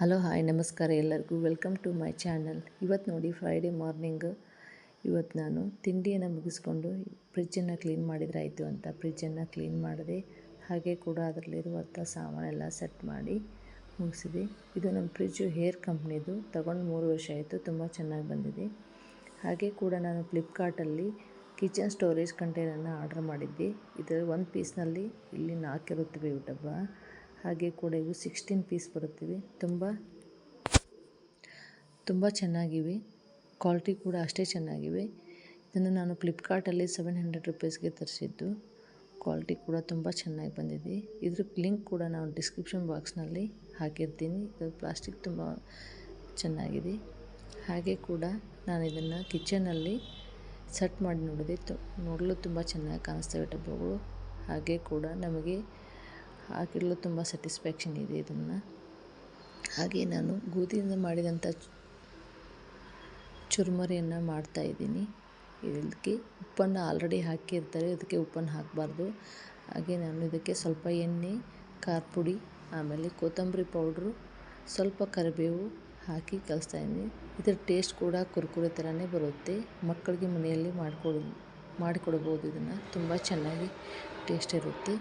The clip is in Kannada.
ಹಲೋ, ಹಾಯ್, ನಮಸ್ಕಾರ ಎಲ್ಲರಿಗೂ. ವೆಲ್ಕಮ್ ಟು ಮೈ ಚಾನಲ್ ಇವತ್ತು ನೋಡಿ ಫ್ರೈಡೇ ಮಾರ್ನಿಂಗ್ ಇವತ್ತು ನಾನು ತಿಂಡಿಯನ್ನು ಮುಗಿಸ್ಕೊಂಡು ಫ್ರಿಜ್ಜನ್ನು ಕ್ಲೀನ್ ಮಾಡಿದ್ರೆ ಆಯಿತು ಅಂತ. ಫ್ರಿಜ್ಜನ್ನು ಕ್ಲೀನ್ ಮಾಡಿದೆ ಹಾಗೆ ಕೂಡ ಅದರಲ್ಲಿರುವಂಥ ಸಾಮಾನೆಲ್ಲ ಸೆಟ್ ಮಾಡಿ ಮುಗಿಸಿದೆ. ಇದು ನಮ್ಮ ಫ್ರಿಜ್ಜು ಹೇರ್ ಕಂಪ್ನಿದು ತಗೊಂಡು ಮೂರು ವರ್ಷ ಆಯಿತು, ತುಂಬ ಚೆನ್ನಾಗಿ ಬಂದಿದೆ. ಹಾಗೆ ಕೂಡ ನಾನು ಫ್ಲಿಪ್ಕಾರ್ಟಲ್ಲಿ ಕಿಚನ್ ಸ್ಟೋರೇಜ್ ಕಂಟೈನರ್ನ ಆರ್ಡರ್ ಮಾಡಿದ್ದೆ. ಇದರ ಒಂದು ಪೀಸ್ನಲ್ಲಿ ಇಲ್ಲಿ ನಾಲ್ಕು ಇರುತ್ತವೆ ಡಬ್ಬ ಹಾಗೆ ಕೂಡ ಇವು ಸಿಕ್ಸ್ಟೀನ್ ಪೀಸ್ ಬರುತ್ತಿವೆ. ತುಂಬ ತುಂಬ ಚೆನ್ನಾಗಿವೆ. ಕ್ವಾಲಿಟಿ ಕೂಡ ಅಷ್ಟೇ ಚೆನ್ನಾಗಿವೆ. ಇದನ್ನು ನಾನು ಫ್ಲಿಪ್ಕಾರ್ಟಲ್ಲಿ ಸೆವೆನ್ ಹಂಡ್ರೆಡ್ ರುಪೀಸ್ಗೆ ತರಿಸಿದ್ದು. ಕ್ವಾಲಿಟಿ ಕೂಡ ತುಂಬ ಚೆನ್ನಾಗಿ ಬಂದಿದೆ. ಇದ್ರ ಲಿಂಕ್ ಕೂಡ ನಾನು ಡಿಸ್ಕ್ರಿಪ್ಷನ್ ಬಾಕ್ಸ್ನಲ್ಲಿ ಹಾಕಿರ್ತೀನಿ. ಇದು ಪ್ಲಾಸ್ಟಿಕ್ ತುಂಬ ಚೆನ್ನಾಗಿದೆ. ಹಾಗೆ ಕೂಡ ನಾನು ಇದನ್ನು ಕಿಚನಲ್ಲಿ ಸೆಟ್ ಮಾಡಿ ನೋಡಿದೆ. ತು, ನೋಡಲು ತುಂಬ ಚೆನ್ನಾಗಿ ಕಾಣಿಸ್ತವೆ ಡಬ್ಬಗಳು. ಹಾಗೆ ಕೂಡ ನಮಗೆ ಹಾಕಿಡಲು ತುಂಬ ಸ್ಯಾಟಿಸ್ಫ್ಯಾಕ್ಷನ್ ಇದೆ ಇದನ್ನು. ಹಾಗೆ ನಾನು ಗೋಧಿಯಿಂದ ಮಾಡಿದಂಥ ಚುರುಮರಿಯನ್ನು ಮಾಡ್ತಾ ಇದ್ದೀನಿ. ಇದಕ್ಕೆ ಉಪ್ಪನ್ನು ಆಲ್ರೆಡಿ ಹಾಕಿರ್ತಾರೆ, ಅದಕ್ಕೆ ಉಪ್ಪನ್ನು ಹಾಕಬಾರ್ದು. ಹಾಗೆ ನಾನು ಇದಕ್ಕೆ ಸ್ವಲ್ಪ ಎಣ್ಣೆ ಖಾರ ಪುಡಿ ಆಮೇಲೆ ಕೊತ್ತಂಬರಿ ಪೌಡ್ರು, ಸ್ವಲ್ಪ ಕರಿಬೇವು ಹಾಕಿ ಕಲಿಸ್ತಾ ಇದ್ದೀನಿ. ಇದರ ಟೇಸ್ಟ್ ಕೂಡ ಕುರ್ಕುರೆ ಥರನೇ ಬರುತ್ತೆ. ಮಕ್ಕಳಿಗೆ ಮನೆಯಲ್ಲಿ ಮಾಡಿಕೊಡ್, ಮಾಡಿಕೊಡ್ಬೋದು ಇದನ್ನು. ತುಂಬ ಚೆನ್ನಾಗಿ ಟೇಸ್ಟ್ ಇರುತ್ತೆ.